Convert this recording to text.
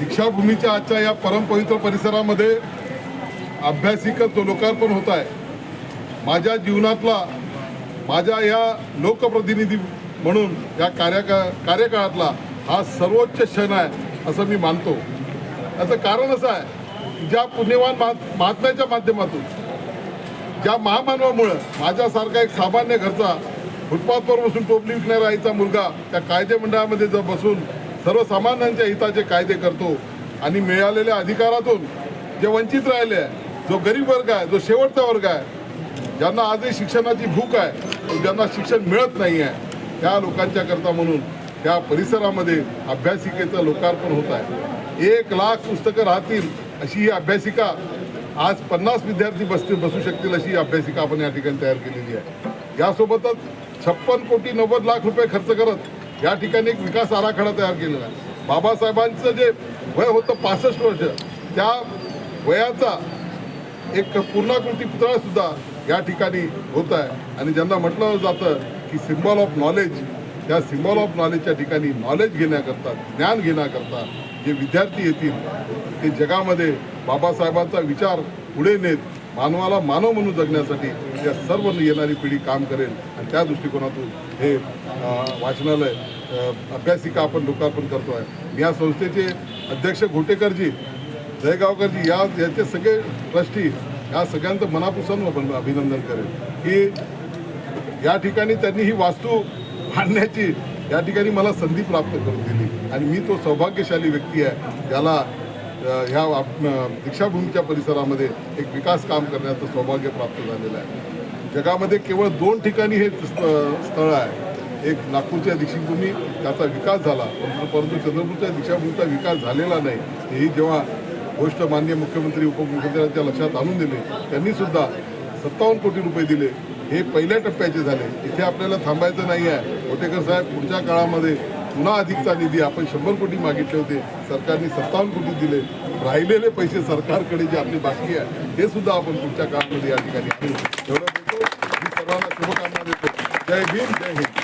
दीक्षाभूमीच्या आजच्या या परमपवित्र परिसरामध्ये अभ्यासिकाचं लोकार्पण होत आहे. माझ्या जीवनातला माझ्या या लोकप्रतिनिधी म्हणून या कार्यका कार्यकाळातला हा सर्वोच्च क्षण आहे असं मी मानतो. याचं कारण असं आहे ज्या पुण्यवान महात्म्याच्या माध्यमातून ज्या महामानवामुळं माझ्यासारखा एक सामान्य घरचा फुटपाथवर बसून टोपली विकणारा आईचा मुलगा त्या कायदे मंडळामध्ये जर बसून सर्वसामान्यांच्या हिताचे कायदे करतो आणि मिळालेल्या अधिकारातून जे वंचित राहिले आहे जो गरीब वर्ग आहे जो शेवटचा वर्ग आहे ज्यांना आजही शिक्षणाची भूक आहे ज्यांना शिक्षण मिळत नाही आहे त्या लोकांच्या करता म्हणून त्या परिसरामध्ये अभ्यासिकेचं लोकार्पण होत आहे. एक लाख पुस्तकं राहतील अशी ही अभ्यासिका आज पन्नास विद्यार्थी बसतील बसू शकतील अशी ही अभ्यासिका आपण या ठिकाणी तयार केलेली आहे. यासोबतच छप्पन कोटी नव्वद लाख रुपये खर्च करत या ठिकाणी एक विकास आराखडा तयार केलेला आहे. बाबासाहेबांचं जे वय होतं पासष्ट वर्ष त्या वयाचा एक पूर्णाकृती पुतळा सुद्धा या ठिकाणी होत आहे. आणि ज्यांना म्हटलं जातं की सिम्बॉल ऑफ नॉलेज त्या सिम्बॉल ऑफ नॉलेजच्या ठिकाणी नॉलेज घेण्याकरता ज्ञान घेण्याकरता जे विद्यार्थी येतील ते जगामध्ये बाबासाहेबांचा विचार पुढे नेत मानवाला मानव म्हणून जगण्यासाठी या सर्व येणारी पिढी काम करेल आणि त्या दृष्टिकोनातून हे वाचनालय अभ्यासिका आपण लोकार्पण करतो आहे. या संस्थेचे अध्यक्ष घोटेकरजी जयगावकरजी या याचे सगळे ट्रस्टी या सगळ्यांचं मनापासून आपण अभिनंदन करेन की या ठिकाणी त्यांनी ही वास्तू मांडण्याची या ठिकाणी मला संधी प्राप्त करून दिली. आणि मी तो सौभाग्यशाली व्यक्ती आहे ज्याला ह्या आप- दीक्षाभूमीच्या परिसरामध्ये एक विकास काम करण्याचं सौभाग्य प्राप्त झालेलं आहे. जगामध्ये केवळ दोन ठिकाणी हे स्थ- स्थळ आहे एक नागपूरच्या दीक्षाभूमी त्याचा विकास झाला. परंतु परंतु चंद्रपूरच्या दीक्षाभूमीचा विकास झालेला नाही. ही जेव्हा गोष्ट माननीय मुख्यमंत्री उपमुख्यमंत्र्यांच्या लक्षात आणून दिली त्यांनी सुद्धा सत्तावन्न कोटी रुपये दिले. हे पहिल्या टप्प्याचे झाले. इथे आपल्याला थांबायचं नाही आहे. कोटेकर साहेब पुढच्या काळामध्ये पुन्हा अधिकचा निधी आपण शंभर कोटी मागितले होते. सरकारने सत्तावन्न कोटी दिले. राहिलेले पैसे सरकारकडे जे आपली बाकी आहे हे सुद्धा आपण पुढच्या काळामध्ये या ठिकाणी एवढं मी सर्वांना शुभकामना देतो. जय भीम जय हिंद.